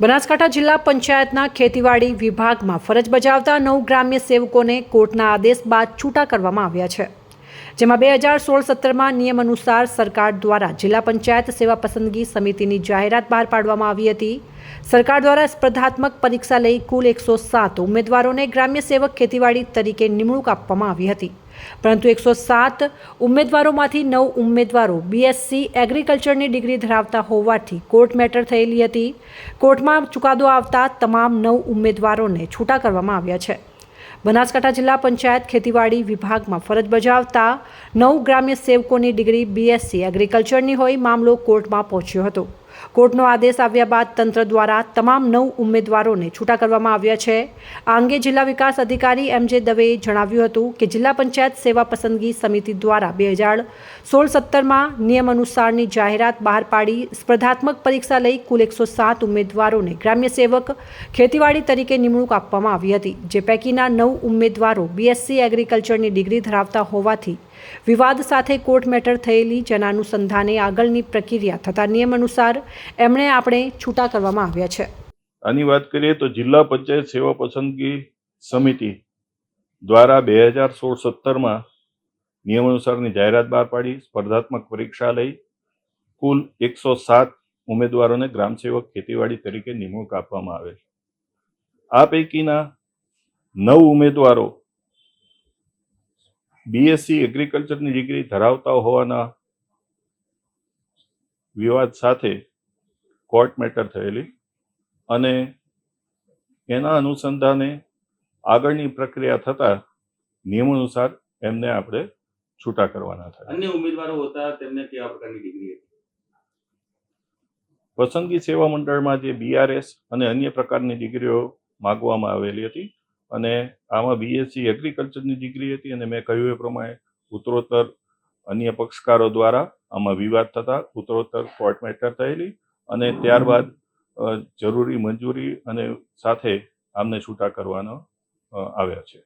બનાસકાંઠા જિલ્લા પંચાયતના ખેતીવાડી વિભાગમાં ફરજ બજાવતા નવ ગ્રામ્ય સેવકોને કોર્ટના આદેશ બાદ છૂટા કરવામાં આવ્યા છે, જેમાં બે હજાર સોળ સત્તરમાં નિયમ અનુસાર સરકાર દ્વારા જિલ્લા પંચાયત સેવા પસંદગી સમિતિની જાહેરાત બહાર પાડવામાં આવી હતી. સરકાર દ્વારા સ્પર્ધાત્મક પરીક્ષા લઈ કુલ એકસો સાત ઉમેદવારોને ગ્રામ્ય સેવક ખેતીવાડી તરીકે નિમણૂક આપવામાં આવી હતી. પરંતુ એકસો સાત ઉમેદવારોમાંથી નવ ઉમેદવારો બીએસસી એગ્રીકલ્ચરની ડિગ્રી ધરાવતા હોવાથી કોર્ટ મેટર થયેલી હતી. કોર્ટમાં ચુકાદો આવતા તમામ નવ ઉમેદવારોને છૂટા કરવામાં આવ્યા છે. બનાસકાંઠા જિલ્લા પંચાયત ખેતીવાડી વિભાગમાં ફરજ બજાવતા નવ ગ્રામ્ય સેવકોની ડિગ્રી બીએસસી એગ્રીકલ્ચરની હોય મામલો કોર્ટમાં પહોંચ્યો હતો. કોર્ટનો આદેશ આવ્યા બાદ તંત્ર દ્વારા તમામ નવ ઉમેદવારોને છૂટા કરવામાં આવ્યા છે. આ અંગે જિલ્લા વિકાસ અધિકારી એમ જે દવેએ જણાવ્યું હતું કે જિલ્લા પંચાયત સેવા પસંદગી સમિતિ દ્વારા બે હજાર સોળ સત્તરમાં નિયમ અનુસારની જાહેરાત બહાર પાડી સ્પર્ધાત્મક પરીક્ષા લઈ કુલ એકસો સાત ઉમેદવારોને ગ્રામ્ય સેવક ખેતીવાડી તરીકે નિમણૂક આપવામાં આવી હતી, જે પૈકીના નવ ઉમેદવારો બીએસસી એગ્રીકલ્ચરની ડિગ્રી ધરાવતા હોવાથી વિવાદ સાથે કોર્ટ મેટર થયેલી જેના અનુસંધાને આગળની પ્રક્રિયા થતા નિયમ અનુસાર એમણે આપણે છૂટા કરવામાં આવ્યા છે. આની વાત કરીએ તો જિલ્લા પંચાયત સેવા પસંદગી સમિતિ દ્વારા બે હજાર સોળ સત્તરમાં નિયમ અનુસારની જાહેરાત બહાર પાડી, સ્પર્ધાત્મક પરીક્ષા લઈ, કુલ એકસો સાત ઉમેદવારોને ગ્રામ સેવક ખેતીવાડી તરીકે નિમણૂક આપવામાં આવે છે આ પૈકીના નવ ઉમેદવારો બીએસસી એગ્રીકલ્ચરની ડિગ્રી ધરાવતા હોવાના વિવાદ સાથે કોર્ટ મેટર થયેલી અને એના અનુસંધાને આગળની પ્રક્રિયા થતા નિયમ અનુસાર એમને આપણે છૂટા કરવાના થાય. અન્ય ઉમેદવારો હતા તેમને કેવા પ્રકારની ડિગ્રી હતી? પસંદગી સેવા મંડળમાં જે બીઆરએસ અને અન્ય પ્રકારની ડિગ્રીઓ માગવામાં આવેલી હતી અને આમાં બીએસસી એગ્રીકલ્ચરની ડિગ્રી હતી અને મેં કહ્યું એ પ્રમાણે ઉત્તરોત્તર અન્ય પક્ષકારો દ્વારા આમાં વિવાદ થતા ઉત્તરોત્તર કોર્ટ મેટર થયેલી અને ત્યારબાદ જરૂરી મંજૂરી અને સાથે આમને છૂટા કરવાનો આવ્યા છે.